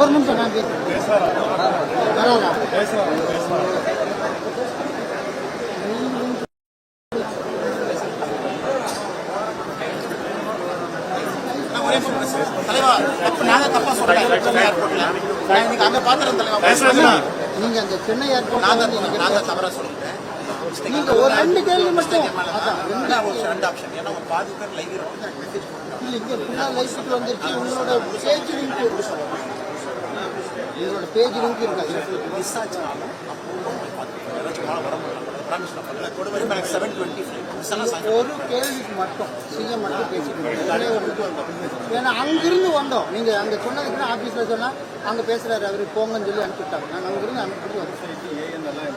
ஒரு நிமிஷம் நான் தலைவா தப்பு நாங்க தப்பா சொல்றேன் சென்னை ஏர்போர்ட்ல. நான் இன்னைக்கு அங்க பாத்துறேன் தலைவா. நீங்க அந்த சென்னை ஏர்போர்ட் நாங்க வந்து நீங்க தவறா சொல்லிட்டேன். நீங்க ஒரு ரெண்டு கேள்வி மட்டும். அதான் ரெண்டு ஆப்ஷன் ஏன்னா உங்க பாதி பேர் லைவ் இல்ல இங்க லைஃப்க்கு வந்துருச்சு. உங்களோட உங்களோட பேஜ் லிங்க் இருக்காது மிஸ் ஆச்சுனாலும் ஒரு கேள்விக்கு மட்டும். சிஎம் மட்டும் பேசிக்கணும் ஏன்னா அங்கிருந்து வந்தோம். நீங்க அங்க சொன்னதுக்கு ஆபீஸ்ல சொன்னா அங்க பேசுறாரு அவரு போங்கன்னு சொல்லி அனுப்பிவிட்டாங்க. நான் அங்கிருந்து அனுப்பிட்டு வந்தேன்.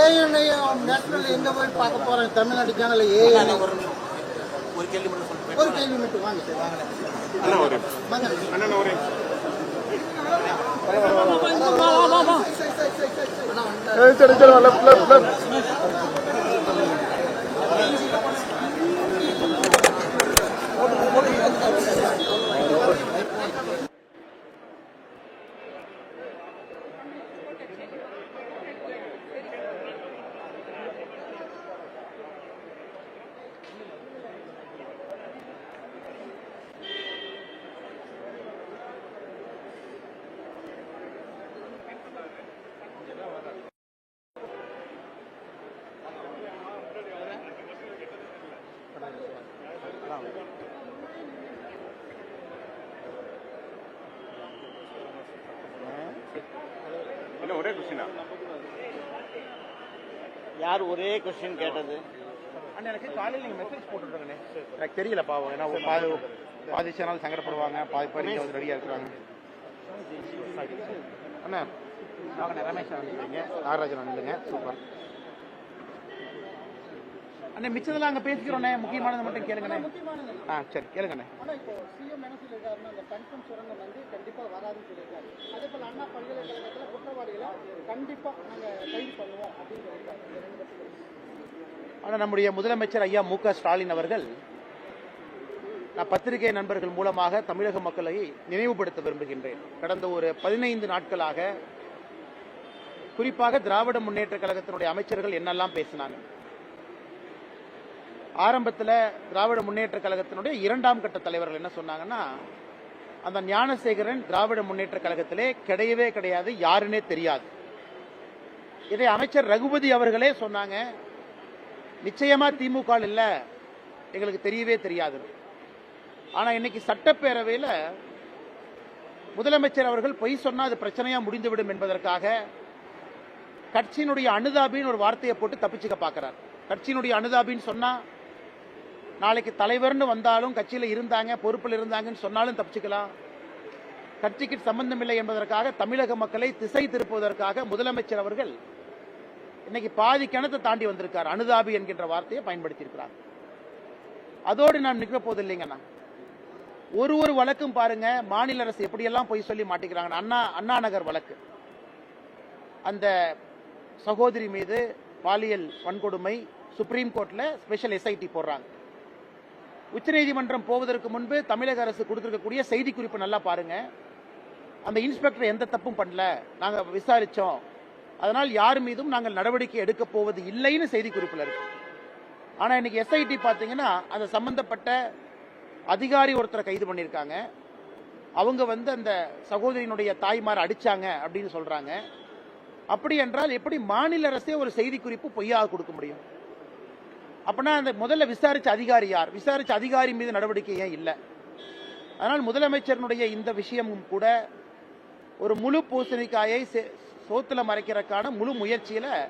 ஏஎன்ஐ நேஷனல் எங்க போய் பார்க்க போறேன்? தமிழ்நாடு சேனல்ல ஏஎன்ஐ ஒரு நிமிஷம். ஒரு கேள்வி மட்டும் சொல்லிட்டு ஒரு கேள்வி மட்டும் வாங்க சார் வாங்க வாங்க என்ன ஒரே கொஸ்டினா யார் ஒரே கொஸ்டின் கேட்டது? அண்ணா எனக்கு காலையில் நீங்கள் மெசேஜ் போட்டுருந்தேங்கண்ணே எனக்கு தெரியல பாவம். ஏன்னா ஒரு பாதி பாதி சேனல் சங்கடப்படுவாங்க பாதி பேர் வந்து ரெடியாக இருக்கிறாங்க அண்ணா வாங்கண்ணே ரமேஷ் வந்துருக்கீங்க நாகராஜன் வந்துங்க சூப்பர். அண்ணே மிச்சதெல்லாம் அங்கே பேசிக்கிறோண்ணே முக்கியமானது மட்டும் கேளுங்கண்ணே. ஆ சரி கேளுங்கண்ணே. இப்போ சிஎம் என்ன சொல்லியிருக்காருன்னா அந்த கன்ஃபர்ம் சுரங்கம் வந்து கண்டிப்பா வராதுன்னு சொல்லியிருக்காரு அதே போல அண்ணா பல்கலைக்கழகத்துல கண்டிப்பாக நாங்கள் கைது பண்ணுவோம் ஆனால் நம்முடைய முதலமைச்சர் ஐயா மு க ஸ்டாலின் அவர்கள் நான் பத்திரிகை நண்பர்கள் மூலமாக தமிழக மக்களை நினைவுபடுத்த விரும்புகின்றேன். கடந்த ஒரு பதினைந்து நாட்களாக குறிப்பாக திராவிட முன்னேற்ற கழகத்தினுடைய அமைச்சர்கள் என்னெல்லாம் பேசினாங்க. ஆரம்பத்தில் திராவிட முன்னேற்ற கழகத்தினுடைய இரண்டாம் கட்ட தலைவர்கள் என்ன சொன்னாங்கன்னா அந்த ஞானசேகரன் திராவிட முன்னேற்ற கழகத்திலே கிடையவே கிடையாது யாருன்னே தெரியாது. இதை அமைச்சர் ரகுபதி அவர்களே சொன்னாங்க நிச்சயமா திமுக இல்லை எங்களுக்கு தெரியவே தெரியாது ஆனா இன்னைக்கு சட்டப்பேரவையில் முதலமைச்சர் அவர்கள் பொய் சொன்னா அது பிரச்சனையா முடிந்துவிடும் என்பதற்காக கட்சியினுடைய அனுதாபின்னு ஒரு வார்த்தையை போட்டு தப்பிச்சுக்க பார்க்கிறார் கட்சியினுடைய அனுதாபின்னு சொன்னா நாளைக்கு தலைவர்னு வந்தாலும் கட்சியில் இருந்தாங்க பொறுப்பில் இருந்தாங்கன்னு சொன்னாலும் தப்பிச்சுக்கலாம். கட்சிக்கு சம்பந்தம் இல்லை என்பதற்காக தமிழக மக்களை திசை திருப்புவதற்காக முதலமைச்சர் அவர்கள் இன்னைக்கு பாதி கிணத்தை தாண்டி வந்திருக்கார். அனுதாபி என்கின்ற வார்த்தையை பயன்படுத்தியிருக்கிறார். அதோடு நான் நிற்க போது இல்லைங்கண்ணா ஒரு ஒரு வழக்கும் பாருங்க மாநில அரசு எப்படியெல்லாம் போய் சொல்லி மாட்டிக்கிறாங்க அண்ணா அண்ணா நகர் வழக்கு. அந்த சகோதரி மீது பாலியல் வன்கொடுமை சுப்ரீம் கோர்ட்டில் ஸ்பெஷல் எஸ்ஐடி போடுறாங்க. உச்சநீதிமன்றம் போவதற்கு முன்பு தமிழக அரசு கொடுத்திருக்கக்கூடிய செய்தி குறிப்பு நல்லா பாருங்க. அந்த இன்ஸ்பெக்டர் எந்த தப்பும் பண்ணல. நாங்கள் விசாரித்தோம் அதனால் யார் மீதும் நாங்கள் நடவடிக்கை எடுக்க போவது இல்லைன்னு செய்தி குறிப்பில் இருக்கு. ஆனால் இன்னைக்கு எஸ்ஐடி பார்த்தீங்கன்னா அந்த சம்பந்தப்பட்ட அதிகாரி ஒருத்தரை கைது பண்ணியிருக்காங்க. அவங்க வந்து அந்த சகோதரியினுடைய தாய்மார் அடித்தாங்க அப்படின்னு சொல்கிறாங்க அப்படி என்றால் எப்படி மாநில அரசே ஒரு செய்தி குறிப்பு பொய்யாக கொடுக்க முடியும்? அப்படின்னா அந்த முதல்ல விசாரிச்ச அதிகாரி யார்? விசாரிச்ச அதிகாரி மீது நடவடிக்கை ஏன் இல்லை? அதனால் முதலமைச்சரனுடைய இந்த விஷயமும் கூட ஒரு முழு பூசணிக்காயை சே- சோத்துல மறைக்கிறதுக்கான முழு முயற்சியில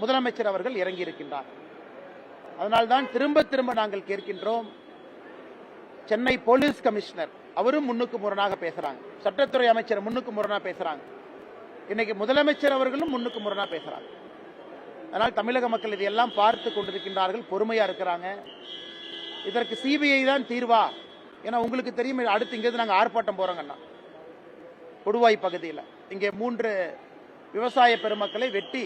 முதலமைச்சர் அவர்கள் இறங்கி இருக்கின்றார் அதனால்தான் திரும்ப திரும்ப நாங்கள் கேட்கின்றோம் சென்னை போலீஸ் கமிஷனர் அவரும் முன்னுக்கு முரணாக பேசுறாங்க. சட்டத்துறை அமைச்சர் முன்னுக்கு முரணாக பேசுறாங்க. இன்னைக்கு முதலமைச்சர் அவர்களும் முன்னுக்கு முரணாக பேசுறாங்க. அதனால் தமிழக மக்கள் இதையெல்லாம் பார்த்து கொண்டிருக்கின்றார்கள் பொறுமையாக இருக்கிறாங்க. இதற்கு சிபிஐ தான் தீர்வா. ஏன்னா உங்களுக்கு தெரியும் அடுத்து இங்கேருந்து நாங்கள் ஆர்ப்பாட்டம் போகிறோங்கண்ணா கொடுவாய் பகுதியில். இங்கே மூன்று விவசாய பெருமக்களை வெட்டி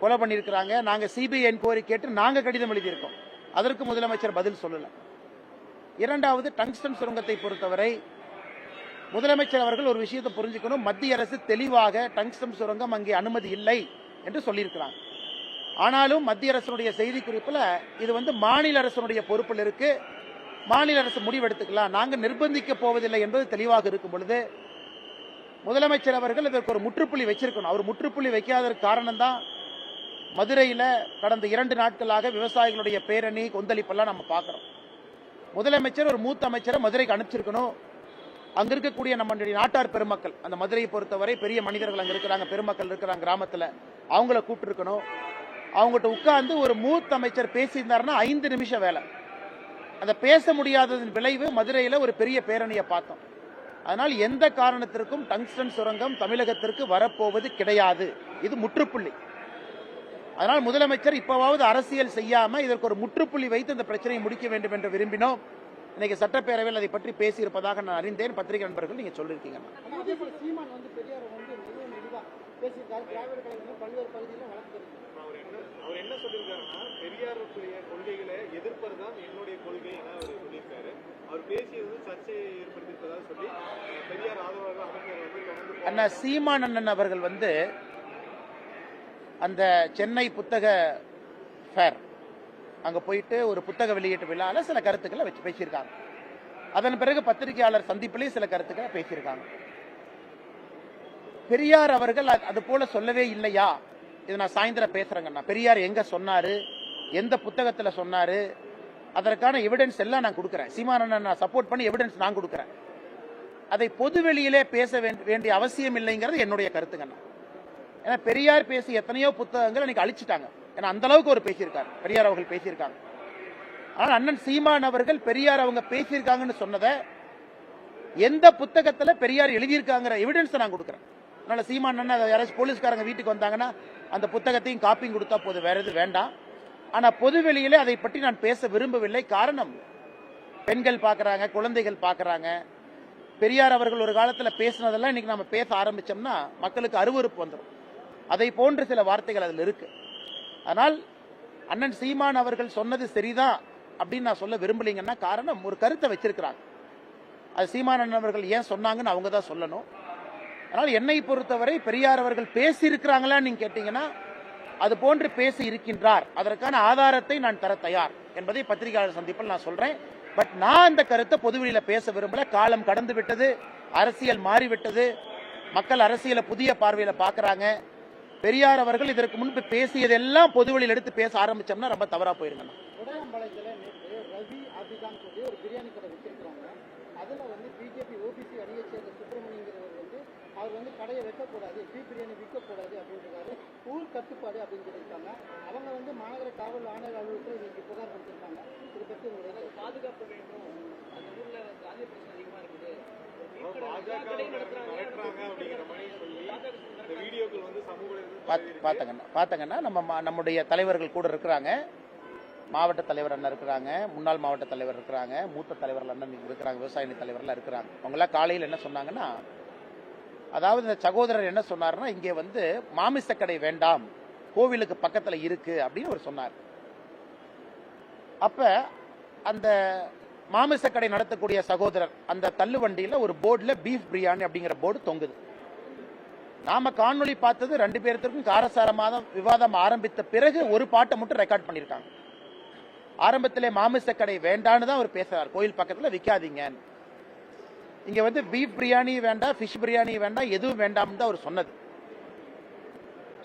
கொலை பண்ணியிருக்கிறாங்க. நாங்கள் சிபிஐ என்கொயரி கேட்டு நாங்கள் கடிதம் எழுதியிருக்கோம். அதற்கு முதலமைச்சர் பதில் சொல்லலை. இரண்டாவது டங்ஸ்டன் சுரங்கத்தை பொறுத்தவரை முதலமைச்சர் அவர்கள் ஒரு விஷயத்தை புரிஞ்சுக்கணும். மத்திய அரசு தெளிவாக டங்ஸ்டம் சுரங்கம் அங்கே அனுமதி இல்லை என்று சொல்லியிருக்கிறாங்க. ஆனாலும் மத்திய அரசுடைய செய்திக்குறிப்பில் இது வந்து மாநில அரசனுடைய பொறுப்பில் இருக்கு. மாநில அரசு முடிவெடுத்துக்கலாம். நாங்கள் நிர்பந்திக்க போவதில்லை என்பது தெளிவாக இருக்கும் பொழுது முதலமைச்சர் அவர்கள் இதற்கு ஒரு முற்றுப்புள்ளி வச்சிருக்கணும். அவர் முற்றுப்புள்ளி வைக்காததற்கு காரணம் தான் மதுரையில் கடந்த இரண்டு நாட்களாக விவசாயிகளுடைய பேரணி கொந்தளிப்பெல்லாம் நம்ம பார்க்குறோம். முதலமைச்சர் ஒரு மூத்த அமைச்சரை மதுரைக்கு அனுப்பிச்சிருக்கணும். அங்கே இருக்கக்கூடிய நம்மளுடைய நாட்டார் பெருமக்கள் அந்த மதுரையை பொறுத்தவரை பெரிய மனிதர்கள் அங்கே இருக்கிறாங்க பெருமக்கள் இருக்கிறாங்க கிராமத்தில் அவங்கள கூப்பிட்டுருக்கணும். அவங்ககிட்ட உட்கார்ந்து ஒரு மூத்த அமைச்சர் பேசியிருந்தாருன்னா ஐந்து நிமிஷம் வேலை. அந்த பேச முடியாததன் விளைவு மதுரையில் ஒரு பெரிய பேரணியை பார்த்தோம். அதனால் எந்த காரணத்திற்கும் டங்ஸ்டன் சுரங்கம் தமிழகத்திற்கு வரப்போவது கிடையாது. இது முற்றுப்புள்ளி. அதனால் முதலமைச்சர் இப்பவாவது அரசியல் செய்யாமல் இதற்கு ஒரு முற்றுப்புள்ளி வைத்து இந்த பிரச்சனையை முடிக்க வேண்டும் என்று விரும்பினோம். இன்னைக்கு சட்டப்பேரவையில் அதை பற்றி பேசியிருப்பதாக நான் அறிந்தேன். பத்திரிகை நண்பர்கள் நீங்கள் சொல்லியிருக்கீங்க. பேசியிருக்காரு. திராவிட கழகம் பல்வேறு பகுதியிலும் வளர்த்துருக்கு அவர் என்ன அவர் என்ன சொல்லியிருக்காருன்னா பெரியாருடைய கொள்கைகளை எதிர்ப்பது தான் என்னுடைய கொள்கை என அவர் சொல்லியிருக்காரு. அவர் பேசியது சர்ச்சையை ஏற்படுத்தியிருப்பதாக சொல்லி பெரியார் ஆதரவாக அமைச்சர் வந்து தொடர்ந்து அண்ணா சீமான் அண்ணன் அவர்கள் வந்து அந்த சென்னை புத்தக ஃபேர் அங்க போயிட்டு ஒரு புத்தக வெளியீட்டு விழால சில கருத்துக்களை வச்சு பேசியிருக்காங்க. அதன் பிறகு பத்திரிகையாளர் சந்திப்பிலேயே சில கருத்துக்களை பேசியிருக்காங்க. பெரியார் அவர்கள் அது- அது போல சொல்லவே இல்லையா? இது நான் சாயந்தரம் பேசுறேங்கண்ணா. பெரியார் எங்க சொன்னாரு? எந்த புத்தகத்துல சொன்னாரு? அதற்கான எவிடன்ஸ் எல்லாம் நான் கொடுக்குறேன். சீமானண்ணன் நான் சப்போர்ட் பண்ணி எவிடன்ஸ் நான் கொடுக்குறேன். அதை பொதுவெளியிலே பேச வேண்டிய அவசியம் இல்லைங்கிறது என்னுடைய கருத்துங்கண்ணா. ஏன்னா பெரியார் பேசி எத்தனையோ புத்தகங்கள் இன்னைக்கு அழிச்சிட்டாங்க. ஏன்னா அந்த அளவுக்கு ஒரு பேசியிருக்காரு. பெரியார் அவர்கள் பேசியிருக்காங்க. ஆனால் அண்ணன் சீமான் அவர்கள் பெரியார் அவங்க பேசியிருக்காங்கன்னு சொன்னதை எந்த புத்தகத்தில் பெரியார் எழுதியிருக்காங்கிற எவிடன்ஸை நான் கொடுக்குறேன். அதனால் சீமான் அண்ணன் அதை யாராச்சும் போலீஸ்காரங்க வீட்டுக்கு வந்தாங்கன்னா அந்த புத்தகத்தையும் காப்பியும் கொடுத்தா போதும். வேற எதுவும் வேண்டாம். ஆனால் பொதுவெளியிலே அதை பற்றி நான் பேச விரும்பவில்லை. காரணம் பெண்கள் பார்க்குறாங்க குழந்தைகள் பார்க்குறாங்க. பெரியார் அவர்கள் ஒரு காலத்தில் பேசினதெல்லாம் இன்னைக்கு நம்ம பேச ஆரம்பித்தோம்னா மக்களுக்கு அருவருப்பு வந்துடும் அதை போன்ற சில வார்த்தைகள் அதில் இருக்கு. அதனால் அண்ணன் சீமான் அவர்கள் சொன்னது சரிதான் அப்படின்னு நான் சொல்ல விரும்பலைங்கன்னா காரணம் ஒரு கருத்தை வச்சிருக்கிறாங்க. அது சீமான் அண்ணன் அவர்கள் ஏன் சொன்னாங்கன்னு அவங்க தான் சொல்லணும். அதனால் என்னை பொறுத்தவரை பெரியார் அவர்கள் பேசியிருக்கிறாங்களான்னு நீங்க கேட்டீங்கன்னா அது போன்று பேசி இருக்கின்றார். அதற்கான ஆதாரத்தை நான் தர தயார் என்பதை பத்திரிகையாளர் சந்திப்பில் நான் சொல்றேன். பட் நான் அந்த கருத்தை பொதுவெளியில் பேச விரும்பல. காலம் கடந்து விட்டது அரசியல் மாறிவிட்டது மக்கள் அரசியலை புதிய பார்வையில் பார்க்குறாங்க பெரியார் அவர்கள் இதற்கு முன்பு பேசியதெல்லாம் பொதுவெளியில் எடுத்து பேச ஆரம்பிச்சோம்னா ரொம்ப தவறாக போயிருங்கண்ணா உடையாம்பாளையத்தில் ரவி சொல்லி ஒரு பிரியாணி கடை வச்சிருக்கிறாங்க அதில் வந்து அவர் வந்து கடையை வைக்கக்கூடாது பீ பிரியாணி விற்கக்கூடாது அப்படின்றாரு. ஊர் கட்டுப்பாடு அப்படின்னு சொல்லியிருக்காங்க. அவங்க வந்து மாநகர காவல் ஆணையர் அலுவலகத்தில் இன்னைக்கு புகார் கொடுத்திருக்காங்க. இதை பற்றி உங்களுடைய பாதுகாப்பு வேண்டும். அந்த ஊரில் வந்து அதே பிரச்சனை அதிகமாக இருக்குது பாத்தங்கண்ணா நம்ம மா- நம்முடைய தலைவர்கள் கூட இருக்கிறாங்க. மாவட்ட தலைவர் அண்ணன் இருக்கிறாங்க. முன்னாள் மாவட்ட தலைவர் இருக்கிறாங்க. மூத்த தலைவர்கள் அண்ணன் இருக்கிறாங்க. விவசாய தலைவர்லாம் இருக்கிறாங்க. அவங்களாம் காலையில் என்ன சொன்னாங்கன்னா அதாவது இந்த சகோதரர் என்ன சொன்னார்னா இங்கே வந்து மாமிசக்கடை வேண்டாம் கோவிலுக்கு பக்கத்தில் இருக்கு அப்படின்னு அவர் சொன்னார். அப்ப அந்த மாமிசக்கடை நடத்தக்கூடிய சகோதரர் அந்த தள்ளுவண்டியில் ஒரு போர்டில் பீஃப் பிரியாணி அப்படிங்கிற போர்டு தொங்குது. நாம காணொலி பார்த்தது ரெண்டு பேர்த்திற்கும் காரசாரமாக விவாதம் ஆரம்பித்த பிறகு ஒரு பாட்டை மட்டும் ரெக்கார்ட் பண்ணியிருக்காங்க ஆரம்பத்திலே மாமிசக்கடை வேண்டான்னு தான் அவர் பேசுறார். கோயில் பக்கத்தில் விற்காதீங்க இங்கே வந்து பீஃப் பிரியாணி வேண்டாம் ஃபிஷ் பிரியாணி வேண்டாம் எதுவும் வேண்டாம்னு தான் அவர் சொன்னது.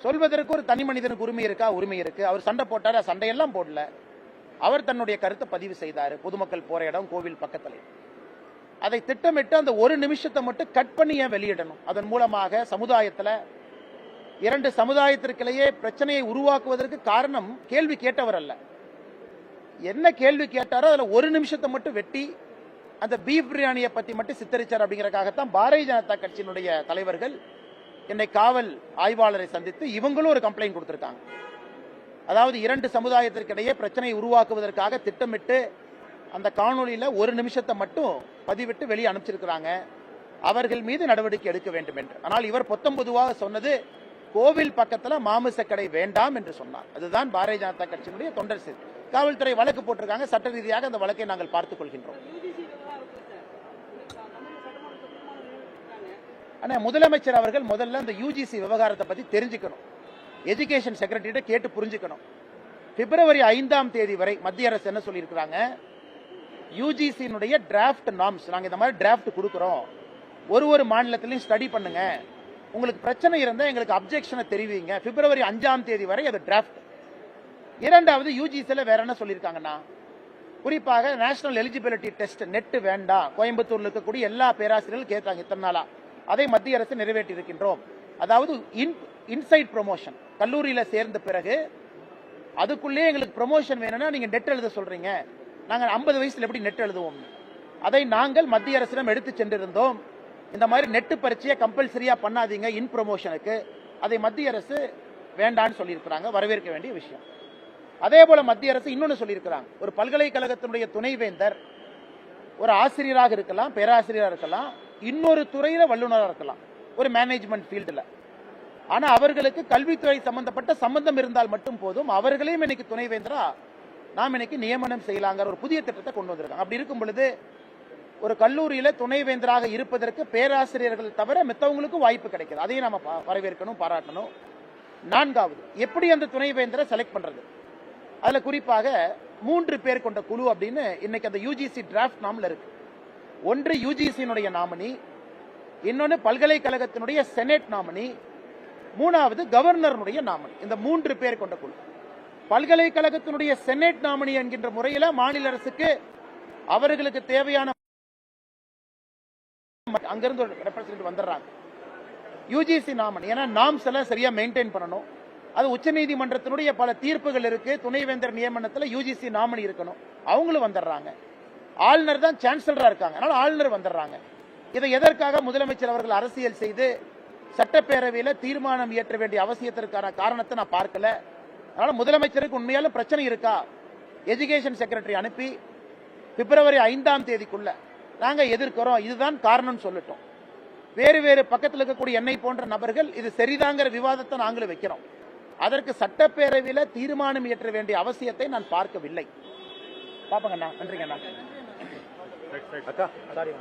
சொல்வதற்கு ஒரு தனி மனிதனுக்கு உரிமை இருக்கா? உரிமை இருக்கு. அவர் சண்டை போட்டார் சண்டையெல்லாம் போடல. அவர் தன்னுடைய கருத்தை பதிவு செய்தார். பொதுமக்கள் போற இடம் கோவில் பக்கத்தில். அதை திட்டமிட்டு அந்த ஒரு நிமிஷத்தை மட்டும் கட் பண்ணி ஏன் வெளியிடணும்? அதன் மூலமாக சமுதாயத்தில் இரண்டு சமுதாயத்திற்கிடையே பிரச்சனையை உருவாக்குவதற்கு காரணம் கேள்வி கேட்டவர் அல்ல. என்ன கேள்வி கேட்டாரோ அதில் ஒரு நிமிஷத்தை மட்டும் வெட்டி அந்த பீஃப் பிரியாணியை பத்தி மட்டும் சித்தரிச்சார் அப்படிங்கறதுக்காகத்தான் பாரதிய ஜனதா கட்சியினுடைய தலைவர்கள் என்னை காவல் ஆய்வாளரை சந்தித்து இவங்களும் ஒரு கம்ப்ளைண்ட் கொடுத்திருக்காங்க. அதாவது இரண்டு சமுதாயத்திற்கிடையே பிரச்சனையை உருவாக்குவதற்காக திட்டமிட்டு அந்த காணொளியில ஒரு நிமிஷத்தை மட்டும் பதிவிட்டு வெளியே அனுப்பிச்சிருக்கிறாங்க. அவர்கள் மீது நடவடிக்கை எடுக்க வேண்டும் என்று. ஆனால் இவர் பொத்தம்பொதுவாக சொன்னது கோவில் பக்கத்துல கடை வேண்டாம் என்று சொன்னார். அதுதான் பாரதிய ஜனதா கட்சியினுடைய தொண்டர் காவல்துறை வழக்கு போட்டிருக்காங்க. சட்ட ரீதியாக அந்த வழக்கை நாங்கள் பார்த்துக் கொள்கின்றோம். ஆனால் முதலமைச்சர் அவர்கள் முதல்ல இந்த யூஜிசி விவகாரத்தை பற்றி தெரிஞ்சுக்கணும். எஜுகேஷன் செக்ரட்டரிட்ட கேட்டு புரிஞ்சுக்கணும். பிப்ரவரி ஐந்தாம் தேதி வரை மத்திய அரசு என்ன சொல்லியிருக்கிறாங்க? யூஜிசியினுடைய டிராஃப்ட் நாம்ஸ் நாங்கள் இந்த மாதிரி டிராஃப்ட் கொடுக்குறோம். ஒரு ஒரு மாநிலத்திலையும் ஸ்டடி பண்ணுங்க. உங்களுக்கு பிரச்சனை இருந்தால் எங்களுக்கு அப்ஜெக்ஷனை தெரிவிங்க. பிப்ரவரி அஞ்சாம் தேதி வரை அது டிராஃப்ட் இரண்டாவது யூஜிசியில் வேற என்ன சொல்லியிருக்காங்கன்னா? குறிப்பாக நேஷனல் எலிஜிபிலிட்டி டெஸ்ட் நெட்டு வேண்டாம் கோயம்புத்தூரில் இருக்கக்கூடிய எல்லா பேராசிரியர்களும் கேட்டாங்க இத்தனை நாளாக அதை மத்திய அரசு நிறைவேற்றி இருக்கின்றோம் அதாவது இன்சைட் ப்ரொமோஷன் கல்லூரியில் சேர்ந்த பிறகு அதுக்குள்ளேயே எங்களுக்கு ப்ரொமோஷன் வேணும்னா நீங்கள் நெட் எழுத சொல்கிறீங்க நாங்கள் ஐம்பது வயசில் எப்படி நெட் எழுதுவோம்? அதை நாங்கள் மத்திய அரசிடம் எடுத்து சென்றிருந்தோம். இந்த மாதிரி நெட்டு பரீட்சையை கம்பல்சரியாக பண்ணாதீங்க இன் ப்ரொமோஷனுக்கு அதை மத்திய அரசு வேண்டான்னு சொல்லியிருக்கிறாங்க. வரவேற்க வேண்டிய விஷயம். அதே போல மத்திய அரசு இன்னொன்று சொல்லியிருக்கிறாங்க. ஒரு பல்கலைக்கழகத்தினுடைய துணைவேந்தர் ஒரு ஆசிரியராக இருக்கலாம் பேராசிரியராக இருக்கலாம் இன்னொரு துறையில் வல்லுநராக இருக்கலாம் ஒரு மேனேஜ்மெண்ட் ஃபீல்டில் ஆனால் அவர்களுக்கு கல்வித்துறை சம்பந்தப்பட்ட சம்பந்தம் இருந்தால் மட்டும் போதும் அவர்களையும் இன்னைக்கு துணைவேந்தரா நாம் இன்னைக்கு நியமனம் செய்யலாங்கிற ஒரு புதிய திட்டத்தை கொண்டு வந்திருக்காங்க. அப்படி இருக்கும் பொழுது ஒரு கல்லூரியில் துணைவேந்தராக இருப்பதற்கு பேராசிரியர்கள் தவிர மித்தவங்களுக்கும் வாய்ப்பு கிடைக்கிது. அதையும் நம்ம வரவேற்கணும் பாராட்டணும். நான்காவது எப்படி அந்த துணைவேந்தரை செலக்ட் பண்ணுறது அதில் குறிப்பாக மூன்று பேர் கொண்ட குழு அப்படின்னு இன்னைக்கு அந்த யூஜிசி டிராஃப்ட் நாமில் இருக்கு. ஒன்று யூஜிசியினுடைய நாமினி இன்னொன்று பல்கலைக்கழகத்தினுடைய செனட் நாமினி மூணாவது கவர்னருடைய நாமினி இந்த மூன்று பேர் கொண்ட குழு. பல்கலைக்கழகத்தினுடைய செனட் நாமினி என்கின்ற முறையில் மாநில அரசுக்கு அவர்களுக்கு தேவையான அங்கிருந்து ஒரு ரெப்ரசன்ட் வந்துடுறாங்க. யூஜிசி நாமினி ஏன்னா நாம்ஸ் எல்லாம் சரியா மெயின்டைன் பண்ணணும். அது உச்சநீதிமன்றத்தினுடைய பல தீர்ப்புகள் இருக்கு. துணைவேந்தர் நியமனத்தில் யூஜிசி நாமினி இருக்கணும். அவங்களும் வந்துடுறாங்க. ஆளுநர் தான் சான்சலராக இருக்காங்க. அதனால ஆளுநர் வந்துடுறாங்க. இதை எதற்காக முதலமைச்சர் அவர்கள் அரசியல் செய்து சட்டப்பேரவையில் தீர்மானம் இயற்ற வேண்டிய அவசியத்திற்கான காரணத்தை நான் பார்க்கல. அதனால முதலமைச்சருக்கு உண்மையாலும் பிரச்சனை இருக்கா? எஜுகேஷன் செக்ரட்டரி அனுப்பி பிப்ரவரி ஐந்தாம் தேதிக்குள்ள நாங்கள் எதிர்க்கிறோம். இதுதான் காரணம் சொல்லட்டும். வேறு வேறு பக்கத்தில் இருக்கக்கூடிய என்னை போன்ற நபர்கள் இது சரிதாங்கிற விவாதத்தை நாங்களும் வைக்கிறோம். அதற்கு சட்டப்பேரவையில தீர்மானம் இயற்ற வேண்டிய அவசியத்தை நான் பார்க்கவில்லை. பாப்பங்கண்ணா நன்றிங்கண்ணா அக்கா. சாரி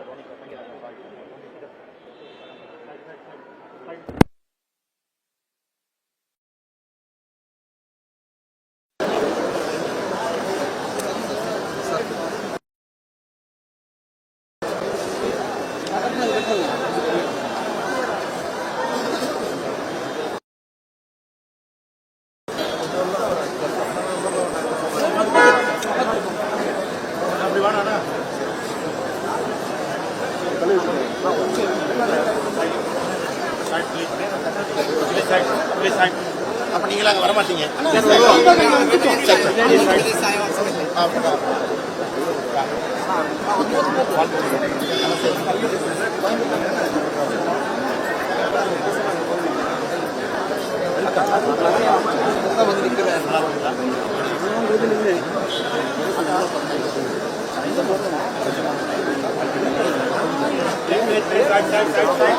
நீங்கள் அங்கே வரமாட்டீங்க Right, right, right, right.